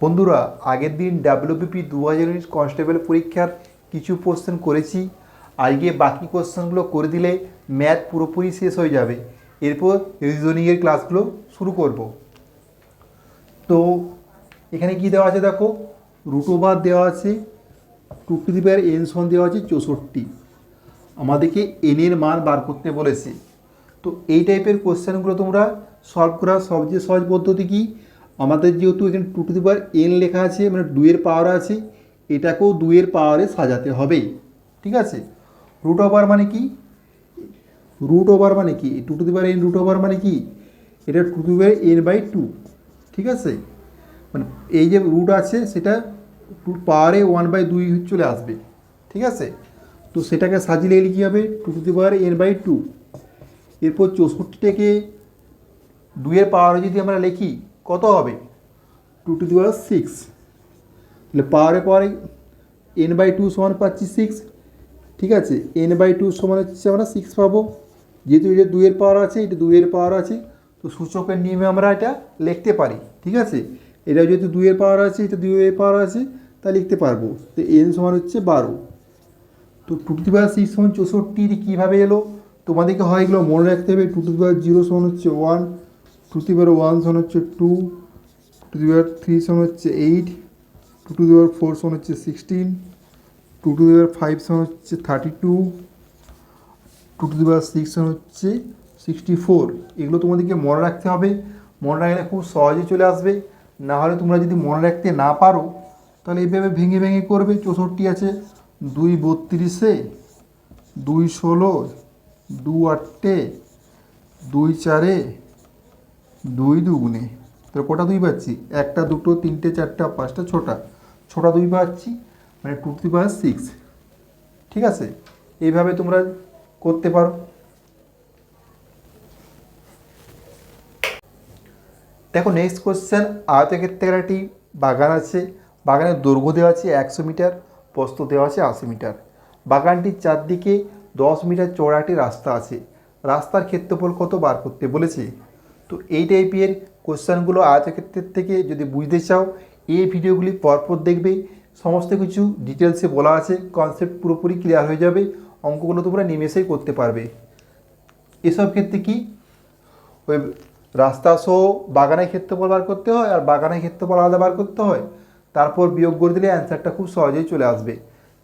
বন্ধুরা, আগের দিন ডাব্লিউবিপি দু হাজার উনিশ কনস্টেবল পরীক্ষার কিছু কোশ্চেন করেছি। আজকে বাকি কোশ্চেনগুলো করে দিলে ম্যাথ পুরোপুরি শেষ হয়ে যাবে। এরপর রিজনিংয়ের ক্লাসগুলো শুরু করব। তো, এখানে কি দেওয়া আছে দেখো? রুটোবার দেওয়া আছে two to the power n সন দেওয়া আছে চৌষট্টি। আমাদেরকে এনের মান বার করতে বলেছে। তো, এই টাইপের কোশ্চেনগুলো তোমরা সলভ করার সবচেয়ে সহজ পদ্ধতি কি? আমাদের যেহেতু এখানে two to the power n লেখা আছে মানে দুইয়ের পাওয়ার আছে, এটাকেও দুইয়ের পাওয়ারে সাজাতে হবে। ঠিক আছে? রুট ওভার মানে কি? রুট ওভার মানে কি? Two to the power n root over মানে কি? এটা two to the power n by two ঠিক আছে? মানে এই যে রুট আছে, সেটা টু পাওয়ারে ওয়ান বাই দুই চলে আসবে। ঠিক আছে? তো সেটাকে সাজিয়ে লিখে কী হবে? Two to the power n by two এরপর চৌষট্টিটাকে দুইয়ের পাওয়ারে যদি আমরা লিখি কত হবে? Two to the power six তাহলে পাওয়ারে পাওয়ারে এন বাই টু সমান পাচ্ছি সিক্স ঠিক আছে? এন বাই টু সমান হচ্ছে আমরা সিক্স পাবো। যেহেতু এটা দুইয়ের পাওয়ার আছে, এটা দুইয়ের পাওয়ার আছে, তো সূচকের নিয়মে আমরা এটা লিখতে পারি, ঠিক আছে? এটা যেহেতু দুইয়ের পাওয়ার আছে, এটা দুইয়ের পাওয়ার আছে তা লিখতে পারব। তো এন সমান হচ্ছে বারো। তো টু টু পাওয়ার সিক্স সমান চৌষট্টি কীভাবে এলো? তোমাদেরকে হয় এগুলো মনে রাখতে হবে। টু টু পাওয়ার জিরো সমান হচ্ছে one two to the power one সমান হচ্ছে two to the power three সমান হচ্ছে eight two to the power four সমান হচ্ছে sixteen two to the power five সমান হচ্ছে thirty two two to the power six সমান হচ্ছে সিক্সটি ফোর এগুলো তোমাদেরকে মনে রাখতে হবে। মনে রাখলে খুব সহজে চলে আসবে। না হলে তোমরা যদি মনে রাখতে না পারো, তাহলে এইভাবে ভেঙে ভেঙে করবে। চৌষট্টি আছে, দুই বত্রিশে, দুই ষোলো, দু আটটে দুই চারে দুই দুগুণে। তাহলে কটা দুই পাচ্ছি? একটা, দুটো, তিনটে, চারটা, পাঁচটা, ছটা। ছটা দুই পাচ্ছি মানে টু থ্রি পাওয়ার সিক্স ঠিক আছে? এইভাবে তোমরা করতে পারো। দেখো নেক্সট কোশ্চেন আয়তক্ষেত্রের একটি বাগান আছে। বাগানের দৈর্ঘ্য দেওয়া আছে একশো মিটার, প্রস্থ দেওয়া আছে আশি মিটার। বাগানটির চারদিকে দশ মিটার চওড়া একটি রাস্তা আছে। রাস্তার ক্ষেত্রফল কত বার করতে বলেছে? তো এই টাইপের কোশ্চেনগুলো আয়তক্ষেত্রের থেকে যদি বুঝতে চাও, এই ভিডিওগুলি পরপর দেখবে। সমস্ত কিছু ডিটেলসে বলা আছে কনসেপ্ট পুরোপুরি ক্লিয়ার হয়ে যাবে, অঙ্কগুলো তোমরা নিমেষেই করতে পারবে। এসব ক্ষেত্রে কি? ওই রাস্তা সহ বাগানের ক্ষেত্রফল বার করতে হয় আর বাগানের ক্ষেত্রফল আলাদা বার করতে হয়। তারপর বিয়োগ করে দিলে অ্যান্সারটা খুব সহজেই চলে আসবে।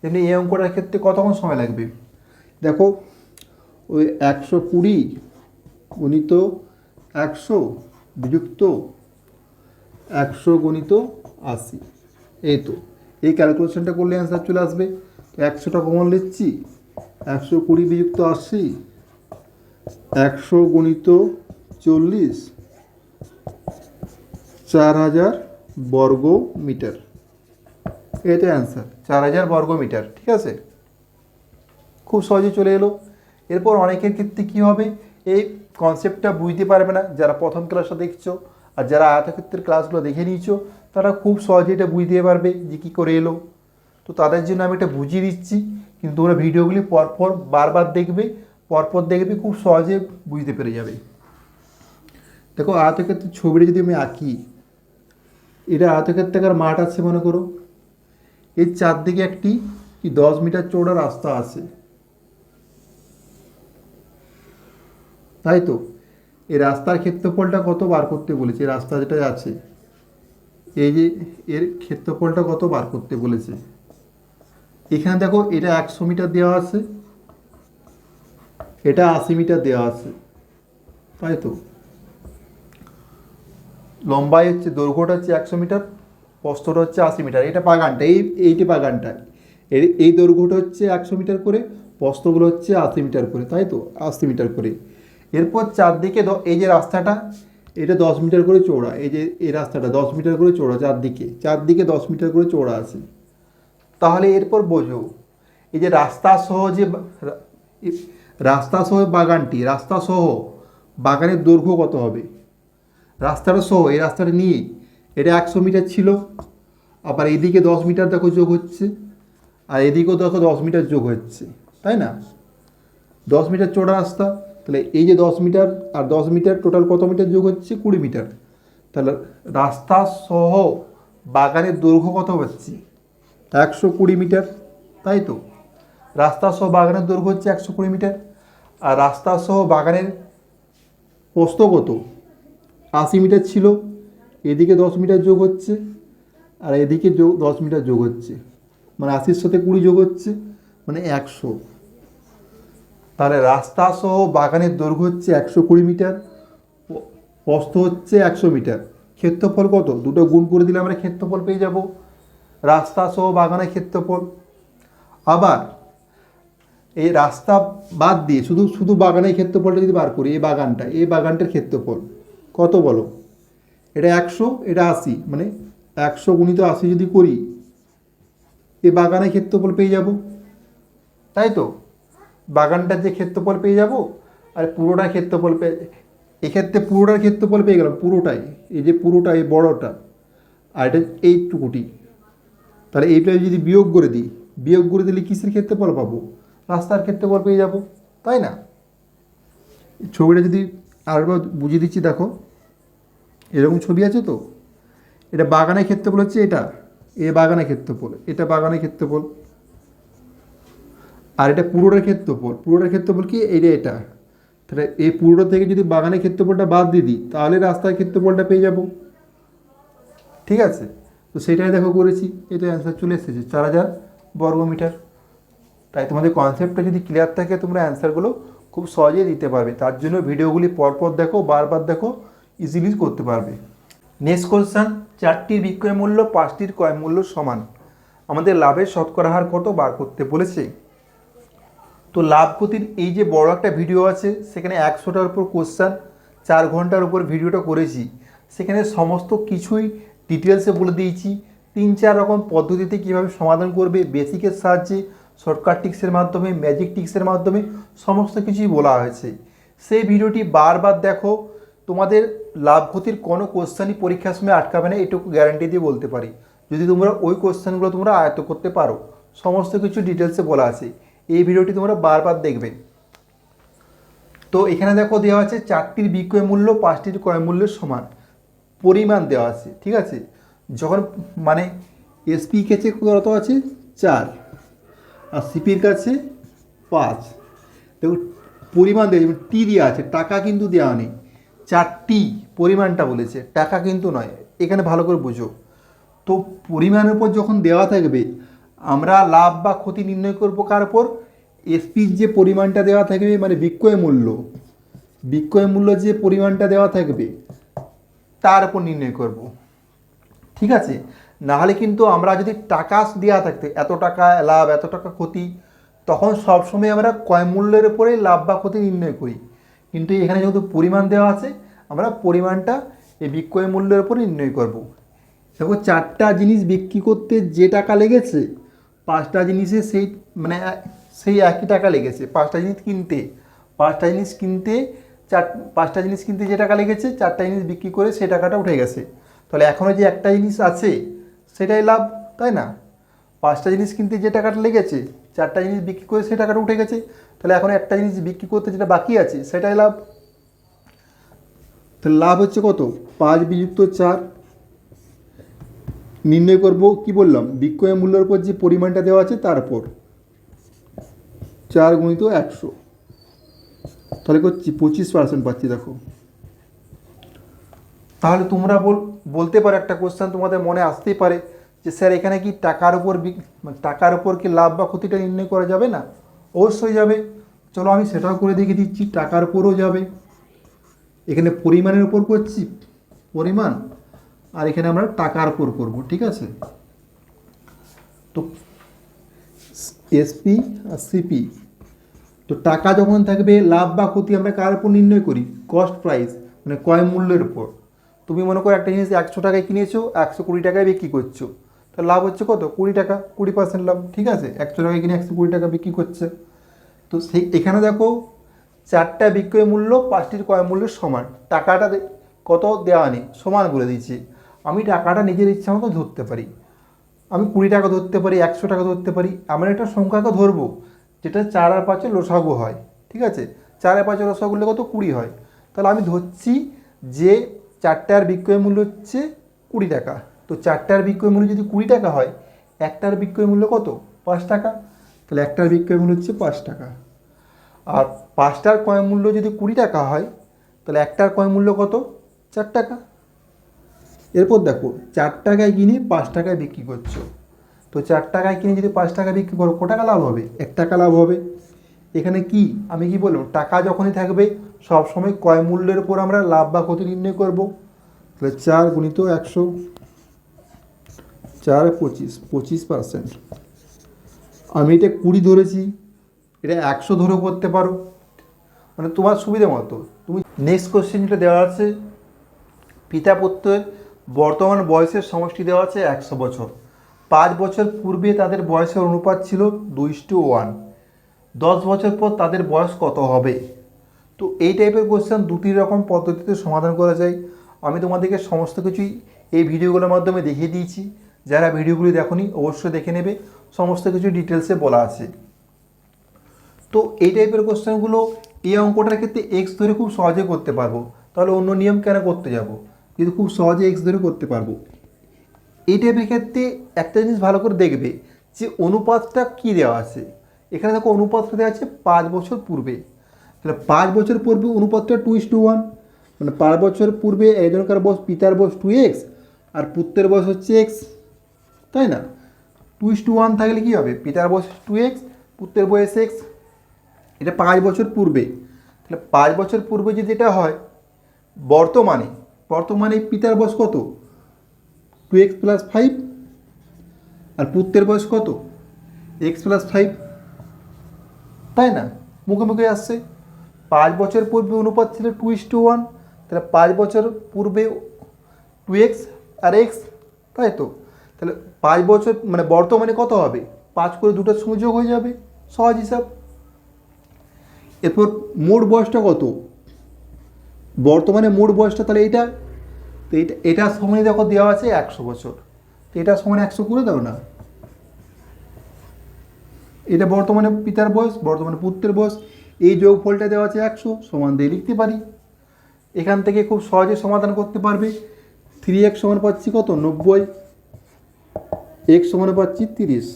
তেমনি এই অঙ্কটার ক্ষেত্রে কতক্ষণ সময় লাগবে? দেখো, ওই একশো কুড়ি গণিত একশো বিযুক্ত একশো গণিত আশি। এই তো, এই ক্যালকুলেশনটা করলে অ্যান্সার চলে আসবে। একশোটা কমন লিখছি, একশো কুড়ি বিযুক্ত আশি, একশো গণিত চল্লিশ, চার হাজার বর্গ মিটার। এটা অ্যান্সার চার হাজার বর্গ মিটার, ঠিক আছে? খুব সহজে চলে এলো। এরপর অনেকের ক্ষেত্রে কী হবে? এই কনসেপ্টটা বুঝতে পারবে না। যারা প্রথম ক্লাসটা দেখছ আর যারা আয়তক্ষেত্রের ক্লাসগুলো দেখে নিয়েছো, তারা খুব সহজে এটা বুঝতে পারবে যে কী করে এলো। তো তাদের জন্য আমি এটা বুঝিয়ে দিচ্ছি, কিন্তু তোমরা ভিডিওগুলি পরপর বারবার দেখবে, পরপর দেখবে খুব সহজে বুঝতে পেরে যাবে। দেখো, আয়তক্ষেত্রের ছবিটা যদি আমি আঁকি, এটা আয়তক্ষেত্রাকার মাঠ আছে মনে করো। এর চারদিকে একটি কি দশ মিটার চৌড়া রাস্তা আছে। তাই তো? এই রাস্তার ক্ষেত্রফলটা কত বার করতে বলেছে? রাস্তা যেটা আছে এই যে এর ক্ষেত্রফলটা কত বার করতে বলেছে? এখানে দেখো, এটা একশো মিটার দেওয়া আছে, এটা আশি মিটার দেওয়া আছে, তাই তো? লম্বাই হচ্ছে, দৈর্ঘ্যটা হচ্ছে একশো মিটার প্রস্থটা হচ্ছে আশি মিটার, এটা বাগানটা, এই, এইটি বাগানটা এই দৈর্ঘ্যটা হচ্ছে একশো মিটার করে প্রস্থগুলো হচ্ছে আশি মিটার করে, তাই তো? আশি মিটার করে। এরপর চারদিকে এই যে রাস্তাটা, এটা দশ মিটার করে চৌড়া এই যে এই রাস্তাটা দশ মিটার করে চৌড়া চারদিকে চারদিকে দশ মিটার করে চৌড়া আছে। তাহলে এরপর বোঝো, এই যে রাস্তা সহ যে রাস্তা সহ বাগানটি, রাস্তা সহ বাগানের দৈর্ঘ্য কত হবে? রাস্তাটা সহ, এই রাস্তাটা নিয়ে, এটা একশো মিটার ছিল, আবার এদিকে দশ মিটার দেখো যোগ হচ্ছে, আর এদিকেও দেখো দশ মিটার যোগ হচ্ছে, তাই না? দশ মিটার চৌড়া রাস্তা তাহলে এই যে দশ মিটার আর দশ মিটার টোটাল কত মিটার যোগ হচ্ছে? কুড়ি মিটার। তাহলে রাস্তা সহ বাগানের দৈর্ঘ্য কত পাচ্ছি একশো কুড়ি মিটার, তাই তো? রাস্তা সহ বাগানের দৈর্ঘ্য হচ্ছে একশো কুড়ি মিটার। আর রাস্তা সহ বাগানের প্রস্থ কত? আশি মিটার ছিল। এদিকে দশ মিটার যোগ হচ্ছে আর এদিকে যোগ দশ মিটার যোগ হচ্ছে। মানে আশির সাথে কুড়ি যোগ হচ্ছে মানে একশো। তাহলে রাস্তা সহ বাগানের দৈর্ঘ্য হচ্ছে একশো কুড়ি মিটার, প্রস্থ হচ্ছে একশো মিটার। ক্ষেত্রফল কত? দুটো গুণ করে দিলে আমরা ক্ষেত্রফল পেয়ে যাব। রাস্তা সহ বাগানের ক্ষেত্রফল। আবার এই রাস্তা বাদ দিয়ে শুধু শুধু বাগানের ক্ষেত্রফলটা যদি বার করি, এই বাগানটা, এই বাগানটার ক্ষেত্রফল কত বলো? এটা একশো, এটা আশি মানে একশো গুণিত আশি যদি করি, এই বাগানের ক্ষেত্রফল পেয়ে যাব। তাই তো? বাগানটার যে ক্ষেত্রফল পেয়ে যাব, আর পুরোটা ক্ষেত্রফল পেয়ে, এক্ষেত্রে পুরোটার ক্ষেত্রফল পেয়ে গেলাম পুরোটাই, এই যে পুরোটা, এই বড়টা, আর এটা এইটুকুটি। তাহলে এইটা যদি বিয়োগ করে দিই, বিয়োগ করে দিলে কিসের ক্ষেত্রফল পাবো? রাস্তার ক্ষেত্রফল পেয়ে যাব, তাই না? ছবিটা যদি আরেকবার বুঝিয়ে দিচ্ছি, দেখো, এরকম ছবি আছে তো? এটা বাগানের ক্ষেত্রফল হচ্ছে এটা, এ বাগানের ক্ষেত্রফল, এটা বাগানের ক্ষেত্রফল। আর এটা পুরোটার ক্ষেত্রফল পুরোটার ক্ষেত্রফল কি? এইটা এটা। তাহলে এই পুরোটা থেকে যদি বাগানের ক্ষেত্রফলটা বাদ দিয়ে দিই, তাহলে রাস্তার ক্ষেত্রফলটা পেয়ে যাব। ঠিক আছে? তো সেটাই দেখো করেছি। এটা অ্যান্সার চলে এসেছে, চার হাজার বর্গমিটার। তাই তোমাদের কনসেপ্টটা যদি ক্লিয়ার থাকে, তোমরা অ্যান্সারগুলো খুব সহজেই দিতে পারবে। তার জন্য ভিডিওগুলি পরপর দেখো, বারবার দেখো ইজিলি করতে পারবে। নেক্সট কোশ্চান চারটির বিক্রয় মূল্য, পাঁচটির ক্রয় মূল্য সমান। আমাদের লাভের শতকরা হার কত? বার করতে বলেছে। তো লাভ ক্ষতির এই যে বড় একটা ভিডিও আছে, সেখানে একশোটার উপর কোশ্চান চার ঘণ্টার উপর ভিডিওটা করেছি। সেখানে সমস্ত কিছুই ডিটেলসে বলে দিয়েছি। তিন, চার রকম পদ্ধতিতে কীভাবে সমাধান করবে বেসিকের সাহায্যে শর্টকাট টিক্সের মাধ্যমে ম্যাজিক টিক্সের মাধ্যমে সমস্ত কিছুই বলা হয়েছে। সেই ভিডিওটি বারবার দেখো, তোমাদের লাভ ক্ষতির কোনো কোশ্চানই পরীক্ষার সময় আটকাবে না, এটুকু গ্যারান্টি দিয়ে বলতে পারি। যদি তোমরা ওই কোশ্চেনগুলো তোমরা আয়ত্ত করতে পারো, সমস্ত কিছু ডিটেলসে বলা আছে। ভিডিওটি তোমরা বারবার দেখবে। তো এখানে দেখো দেওয়া আছে চারটির বিক্রয় মূল্য, পাঁচটির ক্রয় মূল্যের সমান। পরিমাণ দেওয়া আছে, ঠিক আছে? যখন মানে এসপি কাছে কত আছে? চার। আর সিপির কাছে পাঁচ। দেখো, পরিমাণ দেওয়া টি দেওয়া আছে, টাকা কিন্তু দেওয়া নেই। চারটি পরিমাণটা বলেছে, টাকা কিন্তু নয়। এখানে ভালো করে বুঝো। তো পরিমাণের উপর যখন দেওয়া থাকবে আমরা লাভ বা ক্ষতি নির্ণয় করব কার উপর? এসপির যে পরিমাণটা দেওয়া থাকবে মানে বিক্রয় মূল্য। বিক্রয় মূল্য যে পরিমাণটা দেওয়া থাকবে, তার উপর নির্ণয় করব। ঠিক আছে? নাহলে কিন্তু আমরা যদি টাকা দেওয়া থাকতে, এত টাকা লাভ, এত টাকা ক্ষতি, তখন সবসময় আমরা কয় মূল্যের উপরে লাভ বা ক্ষতি নির্ণয় করি। কিন্তু এখানে যেহেতু পরিমাণ দেওয়া আছে, আমরা পরিমাণটা এই বিক্রয় মূল্যের উপর নির্ণয় করব। দেখো, চারটা জিনিস বিক্রি করতে যে টাকা লেগেছে পাঁচটা জিনিসে সেই মানে সেই একই টাকা লেগেছে। পাঁচটা জিনিস কিনতে। পাঁচটা জিনিস কিনতে, চার, পাঁচটা জিনিস কিনতে যে টাকা লেগেছে, চারটা জিনিস বিক্রি করে সেই টাকাটা উঠে গেছে। তাহলে এখনও যে একটা জিনিস আছে, সেটাই লাভ, তাই না? পাঁচটা জিনিস কিনতে যে টাকাটা লেগেছে, চারটা জিনিস বিক্রি করে সেই টাকাটা উঠে গেছে, তাহলে এখন একটা জিনিস বিক্রি করতে যেটা বাকি আছে, সেটাই লাভ। তাহলে লাভ হচ্ছে কত? পাঁচ বিযুক্ত চার। নির্ণয় করব, কি বললাম? বিক্রয় মূল্যের উপর যে পরিমাণটা দেওয়া আছে, তার উপর। চার গুণিত একশো। তাহলে করছি, পঁচিশ পার্সেন্ট পাচ্ছি, দেখো। তাহলে তোমরা বল, বলতে পারো একটা কোশ্চেন তোমাদের মনে আসতেই পারে যে, স্যার, এখানে কি টাকার উপর টাকার উপর কি লাভ বা ক্ষতিটা নির্ণয় করা যাবে না? অবশ্যই যাবে। চলো, আমি সেটাও করে দেখে দিচ্ছি, টাকার উপরও যাবে। এখানে পরিমাণের উপর করছি। পরিমাণ? আর এখানে আমরা টাকার উপর করব, ঠিক আছে? তো এসপি আর সিপি তো টাকা যখন থাকবে, লাভ বা ক্ষতি আমরা কার উপর নির্ণয় করি? কস্ট প্রাইস মানে ক্রয় মূল্যের উপর। তুমি মনে করো একটা জিনিস একশো টাকায় কিনেছো, একশো কুড়ি টাকায় বিক্রি করছ। তো লাভ হচ্ছে কত? কুড়ি টাকা, কুড়ি পার্সেন্ট লাভ, ঠিক আছে? একশো টাকায় কিনে একশো কুড়ি টাকা বিক্রি করছে। তো সেই, এখানে দেখো, চারটা বিক্রয় মূল্য, পাঁচটির ক্রয় মূল্যের সমান। টাকাটা কত দেওয়া নেই? সমান বলে দিয়েছি। আমি টাকাটা নিজের ইচ্ছা মতো ধরতে পারি। আমি কুড়ি টাকা ধরতে পারি, একশো টাকা ধরতে পারি, এমন একটা সংখ্যাকে ধরবো, যেটা চার আর পাঁচে লসাগু হয়, ঠিক আছে? চার আর পাঁচে লসাগু হলে কত? কুড়ি হয়। তাহলে আমি ধরছি যে চারটার বিক্রয় মূল্য হচ্ছে কুড়ি টাকা। তো চারটার বিক্রয় মূল্য যদি কুড়ি টাকা হয় একটার বিক্রয় মূল্য কত? পাঁচ টাকা। তাহলে একটার বিক্রয় মূল্য হচ্ছে পাঁচ টাকা। আর পাঁচটার কয় মূল্য যদি কুড়ি টাকা হয়, তাহলে একটার কয় মূল্য কত? চার টাকা। এরপর দেখো, চার টাকায় কিনে পাঁচ টাকায় বিক্রি করছ। তো চার টাকায় কিনে যদি পাঁচ টাকা বিক্রি করো ক টাকা লাভ হবে? এক টাকা লাভ হবে। এখানে কি? আমি কি বললাম? টাকা যখনই থাকবে, সবসময় কয় মূল্যের উপর আমরা লাভ বা ক্ষতি নির্ণয় করব। তাহলে চার গুণিত একশো, চার পঁচিশ পঁচিশ পার্সেন্ট আমি এটা কুড়ি ধরেছি, এটা একশো ধরে করতে পারো। মানে তোমার সুবিধা মতো। তুমি নেক্সট কোশ্চেন যেটা দেওয়া আছে, পিতা পুত্রের বর্তমান বয়সের সমষ্টি দেওয়া আছে একশো বছর। পাঁচ বছর পূর্বে তাদের বয়সের অনুপাত ছিল দুই টু ওয়ান। দশ বছর পর তাদের বয়স কত হবে? তো এই টাইপের কোশ্চেন দুটি রকম পদ্ধতিতে সমাধান করা যায়। আমি তোমাদেরকে সমস্ত কিছুই এই ভিডিওগুলোর মাধ্যমে দেখিয়ে দিয়েছি। যারা ভিডিওগুলি দেখনি, অবশ্যই দেখে নেবে। সমস্ত কিছু ডিটেলসে বলা আছে। তো এই টাইপের কোশ্চেনগুলো এই অঙ্কটার ক্ষেত্রে এক্স ধরে খুব সহজে করতে পারব। তাহলে অন্য নিয়ম কেন করতে যাব? কিন্তু খুব সহজে এক্স ধরে করতে পারব। এই টাইপের ক্ষেত্রে একটা জিনিস ভালো করে দেখবে যে অনুপাতটা কী দেওয়া আছে। এখানে দেখো অনুপাতটা দেওয়া আছে পাঁচ বছর পূর্বে। তাহলে পাঁচ বছর পূর্বে অনুপাতটা টু ইস টু ওয়ান মানে পাঁচ বছর পূর্বে একজনকার বয়স, পিতার বয়স টু এক্স আর পুত্রের বয়স হচ্ছে এক্স তাই না? টু ইস টু ওয়ান থাকলে কী হবে? পিতার বয়স টু এক্স পুত্রের বয়স এক্স এটা পাঁচ বছর পূর্বে। তাহলে পাঁচ বছর পূর্বে যদি এটা হয়, বর্তমানে বর্তমানে পিতার বয়স কত? টু এক্স প্লাস ফাইভ আর পুত্রের বয়স কত? এক্স প্লাস ফাইভ তাই না? মুখে মুখে আসছে। পাঁচ বছর পূর্বে অনুপাত ছিল টু ইস টু ওয়ান তাহলে পাঁচ বছর পূর্বে টু এক্স আর এক্স তাই তো? তাহলে পাঁচ বছর মানে বর্তমানে কত হবে? পাঁচ করে দুটোর সঙ্গে যোগ হয়ে যাবে। সহজ হিসাব। এরপর মোট বয়সটা কত? বর্তমানে মোট বয়সটা তাহলে এটা তো এটা এটার সমানে দেখো দেওয়া আছে একশো বছর। তো এটার সমানে একশো করে দাও না। এটা বর্তমানে পিতার বয়স, বর্তমানে পুত্রের বয়স। এই যোগফলটা দেওয়া আছে একশো, সমান দিয়ে লিখতে পারি। এখান থেকে খুব সহজে সমাধান করতে পারবে। থ্রি এক সমান পাচ্ছি কত? নব্বই। এক সমানে পাচ্ছি তিরিশ।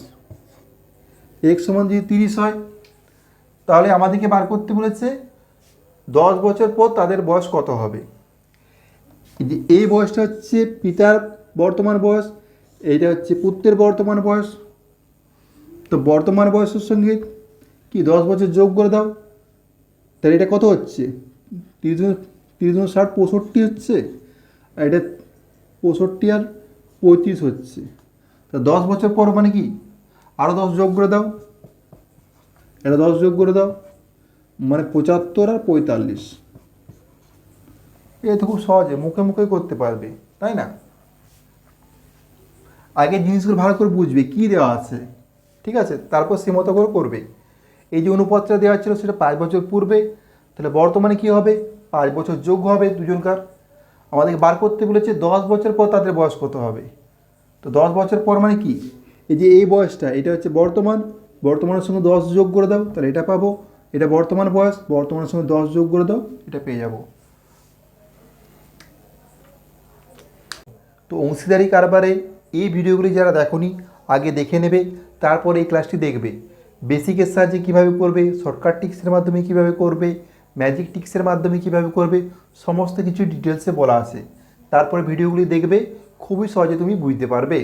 এক সমান যদি তিরিশ হয়, তাহলে আমাদেরকে বার করতে বলেছে দশ বছর পর তাদের বয়স কত হবে? এই বয়সটা হচ্ছে পিতার বর্তমান বয়স, এইটা হচ্ছে পুত্রের বর্তমান বয়স। তো বর্তমান বয়সের সঙ্গে কি দশ বছর যোগ করে দাও, তাহলে এটা কত হচ্ছে? তিরিশ তিরিশ ষাট পঁয়ষট্টি হচ্ছে, আর এটা পঁয়ষট্টি আর পঁয়ত্রিশ হচ্ছে। তা দশ বছর পর মানে কি? আরও দশ যোগ করে দাও। এটা দশ যোগ করে দাও। মানে পঁচাত্তর আর পঁয়তাল্লিশ। এটা তো খুব সহজে মুখে মুখে করতে পারবে তাই না? আগে জিনিসগুলো ভালো করে বুঝবে কী দেওয়া আছে ঠিক আছে? তারপর সে মতো করে করবে। এই যে অনুপাতটা দেওয়া ছিল সেটা পাঁচ বছর পূর্বে তাহলে বর্তমানে কী হবে? পাঁচ বছর যোগ্য হবে দুজনকার। আমাদেরকে বার করতে বলেছে দশ বছর পর তাদের বয়স কত হবে? তো দশ বছর পর মানে কি? এই যে এই বয়সটা এটা হচ্ছে বর্তমান বর্তমানের সঙ্গে দশ যোগ করে দাও তাহলে এটা পাবো। এটা বর্তমান বয়স, বর্তমানের সঙ্গে দশ যোগ করে দাও, এটা পেয়ে যাব। তো অংশীদারি কারবারে এই ভিডিওগুলি যারা দেখোনি, আগে দেখে নেবে, তারপর এই ক্লাসটি দেখবে। বেসিকের সাহায্যে কীভাবে করবে শর্টকাট টিক্সের মাধ্যমে কীভাবে করবে ম্যাজিক টিক্সের মাধ্যমে কীভাবে করবে, সমস্ত কিছু ডিটেলসে বলা আছে। তারপরে ভিডিওগুলি দেখবে, খুবই সহজে তুমি বুঝতে পারবে।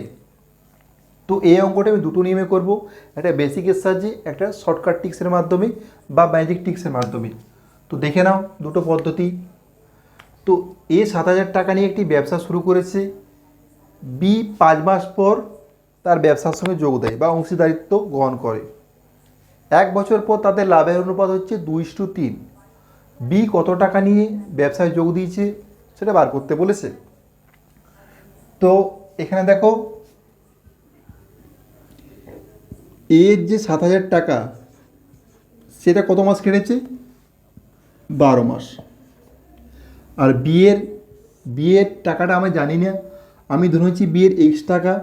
তো এই অঙ্কটা আমি দুটো নিয়মে করব। একটা বেসিকের সাহায্যে, একটা শর্টকাট টিক্সের মাধ্যমে বা ম্যাজিক টিক্সের মাধ্যমে। তো দেখে নাও দুটো পদ্ধতি। তো এ সাত হাজার টাকা নিয়ে একটি ব্যবসা শুরু করেছে। বি পাঁচ মাস পর তার ব্যবসার সঙ্গে যোগ দেয় বা অংশীদারিত্ব গ্রহণ করে। এক বছর পর তাদের লাভের অনুপাত হচ্ছে দুই টু তিন। বি কত টাকা নিয়ে ব্যবসায় যোগ দিয়েছে সেটা বার করতে বলেছে। তো এখানে দেখো এর যে সাত হাজার টাকা, সেটা কত মাস কেটেছে? বারো মাস। আর বিয়ের বিয়ের টাকাটা আমি জানি না। আমি ধরে নিচ্ছি বিয়ের এক্স টাকা,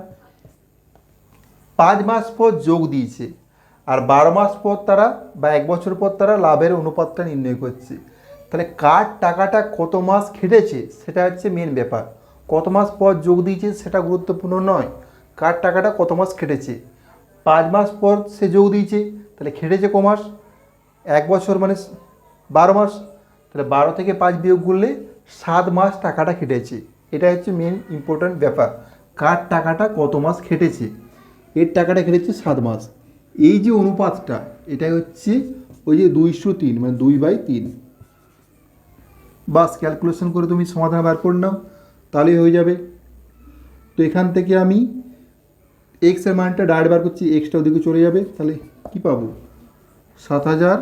পাঁচ মাস পর যোগ দিয়েছে। আর বারো মাস পর তারা বা এক বছর পর তারা লাভের অনুপাতটা নির্ণয় করছে। তাহলে কার টাকাটা কত মাস খেটেছে, সেটা হচ্ছে মেন ব্যাপার। কত মাস পর যোগ দিয়েছে, সেটা গুরুত্বপূর্ণ নয়। কার টাকাটা কত মাস খেটেছে পাঁচ মাস পর সে যোগ দিয়েছে, তাহলে খেটেছে ক মাস এক বছর মানে বারো মাস, তাহলে বারো থেকে পাঁচ বিয়োগ করলে সাত মাস টাকাটা খেটেছে। এটা হচ্ছে মেন ইম্পর্ট্যান্ট ব্যাপার। কার টাকাটা কত মাস খেটেছে? এর টাকাটা খেটেছে সাত মাস। এই যে অনুপাতটা এটা হচ্ছে ওই যে দুইশো তিন মানে দুই বাই তিন। বাস ক্যালকুলেশন করে তুমি সমাধান বার করে নাও, তাহলেই হয়ে যাবে। তো এখান থেকে আমি এক্সের মানটা ডাইরেক্ট বার করছি এক্সটা ওদিকে চলে যাবে, তাহলে কি পাবো? সাত হাজার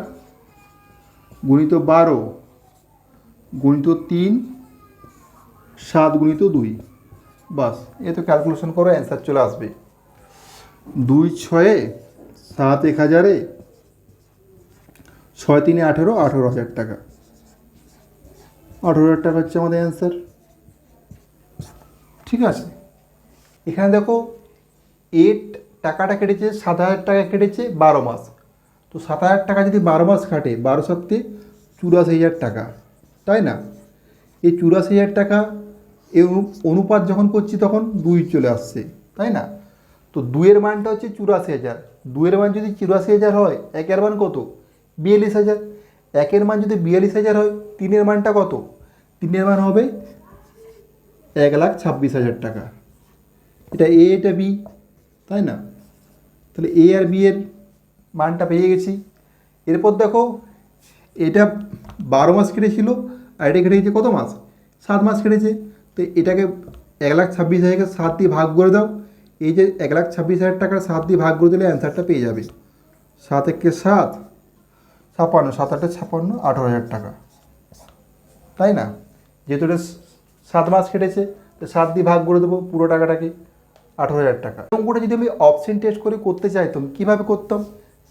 গুণিত বারো গুণিত তিন, সাত গুণিত দুই। বাস, এ তো ক্যালকুলেশন করো অ্যান্সার চলে আসবে। দুই ছয়ে সাত এক হাজারে ছয় তিনে আঠেরো আঠেরো হাজার টাকা। আঠেরো হাজার টাকা হচ্ছে আমাদের অ্যান্সার ঠিক আছে? এখানে দেখো এর টাকাটা কেটেছে, সাত হাজার টাকা কেটেছে, বারো মাস। তো সাত হাজার টাকা যদি বারো মাস কাটে বারো সপ্তাহে চুরাশি হাজার টাকা, তাই না? এই চুরাশি হাজার টাকা এ অনু- অনুপাত যখন করছি তখন দুই চলে আসছে, তাই না? তো দুইয়ের মানটা হচ্ছে চুরাশি হাজার। দুইয়ের মান যদি চুরাশি হাজার হয়, একের মান কত? বিয়াল্লিশ হাজার। একের মান যদি বিয়াল্লিশ হাজার হয়, তিনের মানটা কত? তিনের মান হবে এক লাখ ছাব্বিশ হাজার টাকা। এটা এ এটা বি তাই না? তাহলে এ আর বি এর মানটা পেয়ে গেছি। এরপর দেখো, এটা বারো মাস কেটেছিল, আর এটা কেটে গেছে কত মাস? সাত মাস কেটেছে। তো এটাকে এক লাখ ছাব্বিশ হাজারকে সাত দিয়ে ভাগ করে দাও। এই যে এক লাখ ছাব্বিশ হাজার টাকার সাত দিয়ে ভাগ করে দিলে অ্যান্সারটা পেয়ে যাবে। সাত একে সাত ছাপান্ন সাত আটে ছাপান্ন আঠারো হাজার টাকা। তাই না? যেহেতু এটা সাত মাস কেটেছে, তো সাত দিয়ে ভাগ করে দেবো পুরো টাকাটাকে। আঠারো হাজার টাকা। অঙ্কটা যদি আমি অপশন টেস্ট করে করতে চাইতাম, কীভাবে করতাম?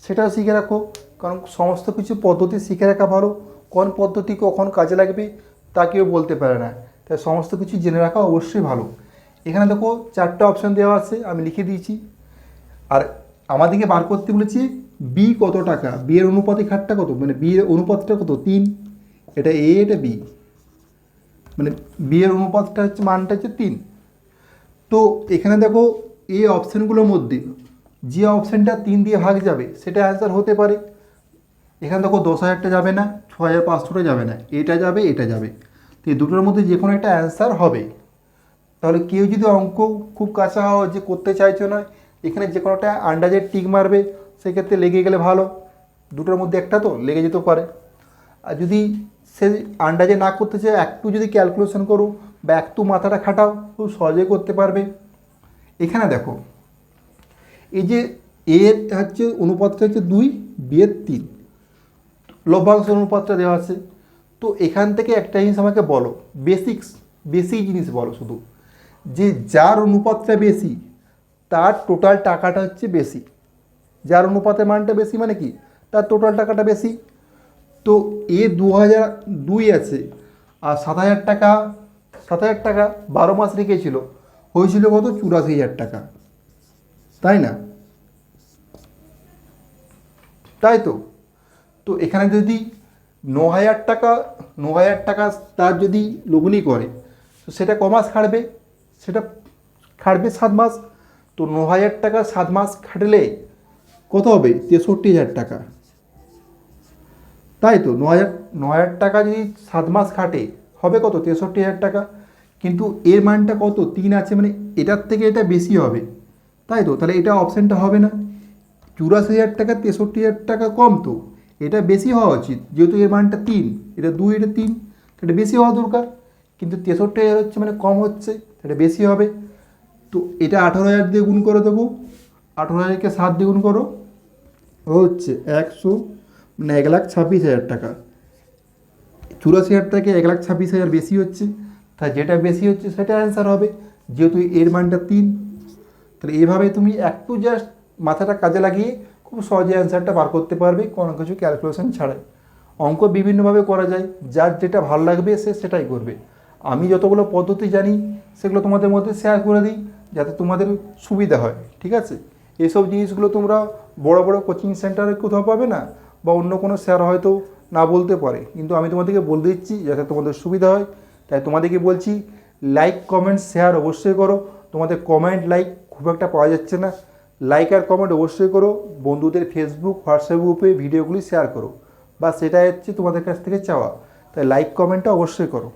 সেটাও শিখে রাখো। কারণ সমস্ত কিছু পদ্ধতি শিখে রাখা ভালো। কোন পদ্ধতি কখন কাজে লাগবে, তা কেউ বলতে পারে না। তাই সমস্ত কিছু জেনে রাখা অবশ্যই ভালো। এখানে দেখো চারটে অপশন দেওয়া আছে, আমি লিখে দিয়েছি। আর আমাদেরকে বার করতে বলেছি বি কত টাকা? বি এর অনুপাতিক হারটা কত? মানে বি এর অনুপাতটা কত? তিন। এটা এ এটা বি মানে বি এর অনুপাতটা হচ্ছে, মানটা হচ্ছে তিন। তো এখানে দেখো এই অপশানগুলোর মধ্যে যে অপশানটা তিন দিয়ে ভাগ যাবে, সেটা অ্যান্সার হতে পারে। এখানে দেখো দশ হাজারটা যাবে না, ছ হাজার পাঁচশোটা যাবে না, এটা যাবে এটা যাবে। তো এই দুটোর মধ্যে যে কোনো একটা অ্যান্সার হবে। তাহলে কেউ যদি অঙ্ক খুব কাছে হওয়া যে করতে চাইছো না, এখানে যে কোনো একটা আন্দাজের টিক মারবে, সেক্ষেত্রে লেগে গেলে ভালো। দুটোর মধ্যে একটা তো লেগে যেতে পারে। আর যদি সে আন্দাজে না করতে চায়, একটু যদি ক্যালকুলেশন করো বা একটু মাথাটা খাটাও, খুব সহজে করতে পারবে। এখানে দেখো, এই যে এর হচ্ছে অনুপাতটা হচ্ছে দুই, বিয়ের তিন। লভ্যাংশ অনুপাতটা দেওয়া আছে। তো এখান থেকে একটা জিনিস আমাকে বলো বেসিক্স বেসিক জিনিস বলো শুধু, যে যার অনুপাতটা বেশি, তার টোটাল টাকাটা হচ্ছে বেশি। যার অনুপাতের মানটা বেশি মানে কি? তার টোটাল টাকাটা বেশি। তো এ দু হাজার দুই আছে, আর সাত হাজার টাকা সাত হাজার টাকা বারো মাস রেখেছিল। হয়েছিল কত? চুরাশি হাজার টাকা। তাই না? তাই তো। তো এখানে যদি ন হাজার টাকা ন হাজার টাকা তার যদি লগ্নি করে, তো সেটা ক মাস খাটবে? সেটা খাটবে সাত মাস। তো ন হাজার টাকা সাত মাস খাটলে কত হবে? তেষট্টি হাজার টাকা। তাই তো? ন হাজার ন হাজার টাকা যদি সাত মাস খাটে হবে কত? তেষট্টি হাজার টাকা। কিন্তু এর মানটা কত? তিন আছে মানে এটার থেকে এটা বেশি হবে। তাই তো? তাহলে এটা অপশানটা হবে না। চুরাশি হাজার টাকা, তেষট্টি হাজার টাকা কম তো। এটা বেশি হওয়া উচিত। যেহেতু এর মানটা তিন, এটা দুই, এটা তিন এটা বেশি হওয়া দরকার। কিন্তু তেষট্টি হাজার হচ্ছে মানে কম হচ্ছে এটা বেশি হবে। তো এটা আঠারো হাজার দিয়ে গুণ করে দেবো। আঠারো হাজারকে সাত দিয়ে গুণ করো। হচ্ছে একশো মানে এক লাখ ছাব্বিশ হাজার টাকা। চুরাশি হাজার থেকে এক লাখ ছাব্বিশ হাজার বেশি হচ্ছে। তাই যেটা বেশি হচ্ছে সেটা অ্যান্সার হবে, যেহেতু এর মানটা তিন। তাহলে এভাবে তুমি একটু জাস্ট মাথাটা কাজে লাগিয়ে খুব সহজে অ্যান্সারটা বার করতে পারবে, কোনো কিছু ক্যালকুলেশন ছাড়াই। অঙ্ক বিভিন্নভাবে করা যায়, যার যেটা ভালো লাগবে সে সেটাই করবে। আমি যতগুলো পদ্ধতি জানি, সেগুলো তোমাদের মধ্যে শেয়ার করে দিই, যাতে তোমাদের সুবিধা হয়, ঠিক আছে? এসব জিনিসগুলো তোমরা বড় বড় কোচিং সেন্টারে কোথাও পাবে না, বা অন্য কোনো স্যার হয়তো না বলতে পারে। কিন্তু আমি তোমাদেরকে বলে দিচ্ছি, যাতে তোমাদের সুবিধা হয়। তাই তোমাদেরকে বলছি লাইক কমেন্ট শেয়ার অবশ্যই করো। তোমাদের কমেন্ট লাইক খুব একটা পাওয়া যাচ্ছে না। লাইক আর কমেন্ট অবশ্যই করো। বন্ধুদের ফেসবুক হোয়াটসঅ্যাপ গ্রুপে ভিডিওগুলি শেয়ার করো। বা সেটাই হচ্ছে তোমাদের কাছ থেকে চাওয়া। তাই লাইক কমেন্টটা অবশ্যই করো।